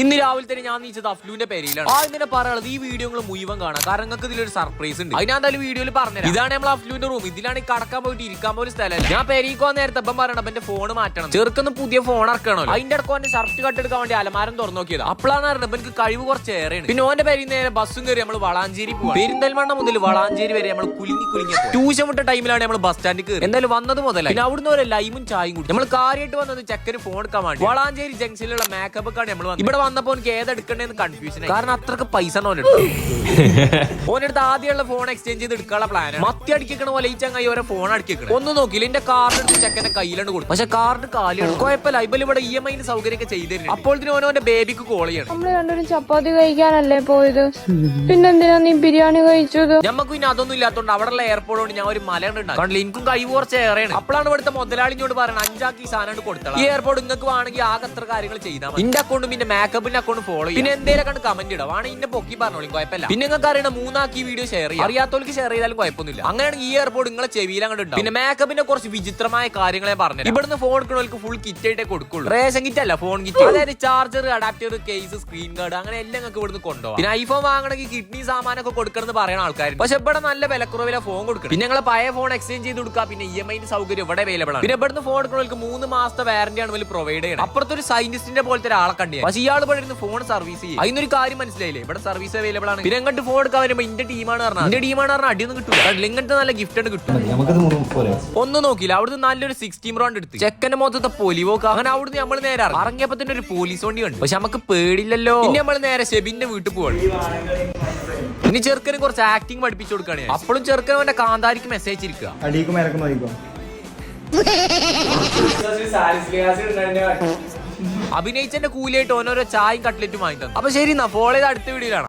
ഇന്ന് രാവിലെ തന്നെ ഞാൻ നീച്ചത് അഫ്ലുവിന്റെ പേരിലാണ്. ആ ഇങ്ങനെ പറയുന്നത് ഈ വീഡിയോകൾ മുഴുവൻ കാണാം. കാരണം നിങ്ങൾക്ക് ഇതിലൊരു സർപ്രൈസ് ഉണ്ട്. അതിനാ എന്തായാലും വീഡിയോയിൽ പറഞ്ഞത് ഇതാണ് നമ്മൾ അഫ്ലുവിന്റെ റൂം ഇതിലാണ് ഈ കടക്കാൻ പോയിട്ട് ഇരിക്കാൻ പോലും സ്ഥലമല്ല ഞാൻ പെരീക്കോ നേരത്തെ അപ്പം പറയണം എന്റെ ഫോൺ മാറ്റണം. ചെറുക്കുന്ന പുതിയ ഫോൺ ഇറക്കണോ അതിന്റെ ഇടക്കോ എന്റെ ഷർട്ട് കട്ടെടുക്കാൻ വേണ്ടി അലമാരം തുറന്നു നോക്കിയത്. അപ്പോഴാണ് അറിയണം എനിക്ക് കഴിവ് കുറച്ച് ഏറെയാണ് പിന്നെ ഓന്റെ പേരിൽ നേരെ ബസ്സും കയറി നമ്മൾ വളാഞ്ചേരി പോകും പെരിന്തൽമണ്ണ മുതൽ വളാഞ്ചേരി വരെ നമ്മൾ കുലുങ്ങി കുലുങ്ങി ട്യൂഷൻ വിട്ട ടൈമിലാണ് നമ്മൾ ബസ് സ്റ്റാൻഡിൽ കയറി. എന്തായാലും വന്നത് മുതൽ പിന്നെ അവിടുന്ന് ഒരു ലൈമും ചായയും കൂട്ടി നമ്മൾ കാര്യമായിട്ട് വന്നത് ചെക്കന് ഫോൺ എടുക്കാൻ വേണ്ടി. വളാഞ്ചേരി ജംഗ്ഷനിലുള്ള മേക്കപ്പ് കാണാൻ നമ്മൾ ഇവിടെ വന്നപ്പോ എനിക്ക് ഏതെടുക്കണ്ടേന്ന് കൺഫ്യൂഷൻ കാരണം അത്രയ്ക്ക് പൈസ ഓനെടുത്തു ആദ്യമുള്ള ഫോൺ എക്സ്ചേഞ്ച് ചെയ്ത് എടുക്കാനുള്ള പ്ലാൻ മത്തി അടിക്കണ പോലെ ഈ ചങ്ങായി ഓരോ ഫോൺ അടിക്കണം. ഒന്നും നോക്കിയില്ല എന്റെ കാർഡ് എടുത്ത് ചെക്കന്റെ കയ്യിലാണ് കൊടുക്കും പക്ഷെ കാർഡ് കാലിയാണ് കുഴപ്പമില്ല ഇബൽ ഇവിടെ ഇ എം ഐന് സൗകര്യം ഒക്കെ ചെയ്തിരുന്നു അപ്പോൾ ഓനോന്റെ ബേബിക്ക് കോൾ ചെയ്യണം. നമ്മൾ രണ്ടുപേരും ചപ്പാത്തി കഴിക്കാനല്ലേ പോയത്? പിന്നെന്തിനാ നീ ബിരിയാണി കഴിച്ചത്? ഞമ്മക്ക് പിന്നെ അതൊന്നും ഇല്ലാത്തതുകൊണ്ട് അവിടെയുള്ള എയർപോർട്ട് കൊണ്ട് ഞാൻ ഒരു മല കണ്ടില്ല എനിക്കും കഴിവ് കുറച്ച് ഏറെയാണ്. അപ്പോഴാണ് ഇവിടുത്തെ മുതലാളിഞ്ഞോട് പറയുന്നത് അഞ്ചാക്കി സാധനം കൊടുത്തത് ഈ എയർപോർട്ട് നിങ്ങൾക്ക് വേണമെങ്കിൽ ആകെ അത്ര കാര്യങ്ങൾ ചെയ്താൽ മതി. ഇന്റെ അക്കൗണ്ടും പിന്നെ മേക്കപ്പിന്റെ അക്കൗണ്ട് ഫോളോ ചെയ്യും. പിന്നെ എന്തേലും കണ്ട് കമന്റ് ഇടാം. ആണ് ഇന്നെ പൊക്കി പറഞ്ഞോളി കുഴപ്പമില്ല. പിന്നെ നിങ്ങൾക്ക് അറിയണം മൂന്നാക്കി വീഡിയോ ഷെയർ ചെയ്യാം. അറിയാത്തവർക്ക് ഷെയർ ചെയ്താലും കുഴപ്പമൊന്നുമില്ല. അങ്ങനെയാണ് ഈ എയർപോർട്ട് നിങ്ങളെ ചെവിയിൽ അങ്ങോട്ട് ഉണ്ടാവും പിന്നെ മേക്കപ്പിന്റെ കുറച്ച് വിചിത്രമായ കാര്യങ്ങളെ പറഞ്ഞു ഇവിടുന്ന് ഫോൺ എടുക്കണവർക്ക് ഫുൾ കിറ്റ് ആയിട്ടേ കൊടുക്കുള്ളൂ. റേഷൻ കിറ്റ് അല്ല ഫോൺ കിറ്റ് അതായത് charger adapter case screen guard അങ്ങനെ എല്ലാം നിങ്ങൾക്ക് ഇവിടുന്ന് കൊണ്ടുപോകാം. പിന്നെ ഐഫോൺ വാങ്ങണമെങ്കിൽ കിഡ്നി സാമാനൊക്കെ കൊടുക്കണമെന്ന് പറയുന്ന ആൾക്കാർ പക്ഷെ ഇവിടെ നല്ല വിലക്കുറവിലെ ഫോൺ കൊടുക്കും പിന്നെ ഞങ്ങളെ പഴയ ഫോൺ എക്സ്ചേഞ്ച് ചെയ്ത് കൊടുക്കുക പിന്നെ ഇ എം ഐന്റെ സൗകര്യം ഇവിടെ അവൈലബിൾ ആണ്. പിന്നെ ഇവിടുന്ന് ഫോൺ എടുക്കുന്നവർക്ക് മൂന്ന് മാസത്തെ വാറന്റി ആണ് ഇവർ പ്രൊവൈഡ് ചെയ്യണം. അപ്പുറത്തൊരു സയന്റിസ്റ്റിന്റെ പോലത്തെ ഒരാളെ കണ്ടിയാണ് പക്ഷെ ഇയാൾ ഇവിടെ ഇരുന്ന് ഫോൺ സർവീസ് ചെയ്യും അതിനൊരു കാര്യം മനസ്സിലായില്ലേ? ഇവിടെ സർവീസ് അവൈലബിൾ ആണ്. പിന്നെ അങ്ങോട്ട് ഫോൺ എടുക്കാൻ വരുമ്പോൾ ഇന്റെ ടീമാണ് പറഞ്ഞത് എന്റെ ടീമാണ് പറഞ്ഞാൽ അടിയൊന്നും കിട്ടില്ല ഇങ്ങനത്തെ നല്ല ഗിഫ്റ്റ് ആണ് കിട്ടും ഒന്നും നോക്കിയില്ല. അവിടുന്ന് നല്ലൊരു സിക്സ്റ്റീൻ റൗണ്ട് എടുത്ത്. ചെക്കന്റെ മൊത്തത്തെ പൊലിവോക്ക്. അങ്ങനെ അവിടുന്ന് നമ്മൾ നേരെ ഇറങ്ങി. ഇറങ്ങിയപ്പോ തന്നെ ഒരു പോലീസ് വണ്ടി ഉണ്ട് പക്ഷെ നമുക്ക് പേടില്ലല്ലോ ഇനി നമ്മൾ നേരെ ഷെബിന്റെ വീട്ടിൽ പോവാണ്. ഇനി ചെറുക്കന് കുറച്ച് ആക്ടിങ് പഠിപ്പിച്ചു കൊടുക്കുകയാണ്. അപ്പോഴും ചെറുക്കൻ അവന്റെ കാന്താരിക്ക് മെസ്സേജ് ഇരിക്കുക. അടിയിക്ക് അഭിനയിച്ചന്റെ കൂലിയായിട്ട് ഓനോരോ ചായയും കട്ട്ലറ്റും വാങ്ങി തന്നു അപ്പൊ ശരി എന്നാ ഫോളോ ചെയ്ത് അടുത്ത വീഡിയോയിലാണ്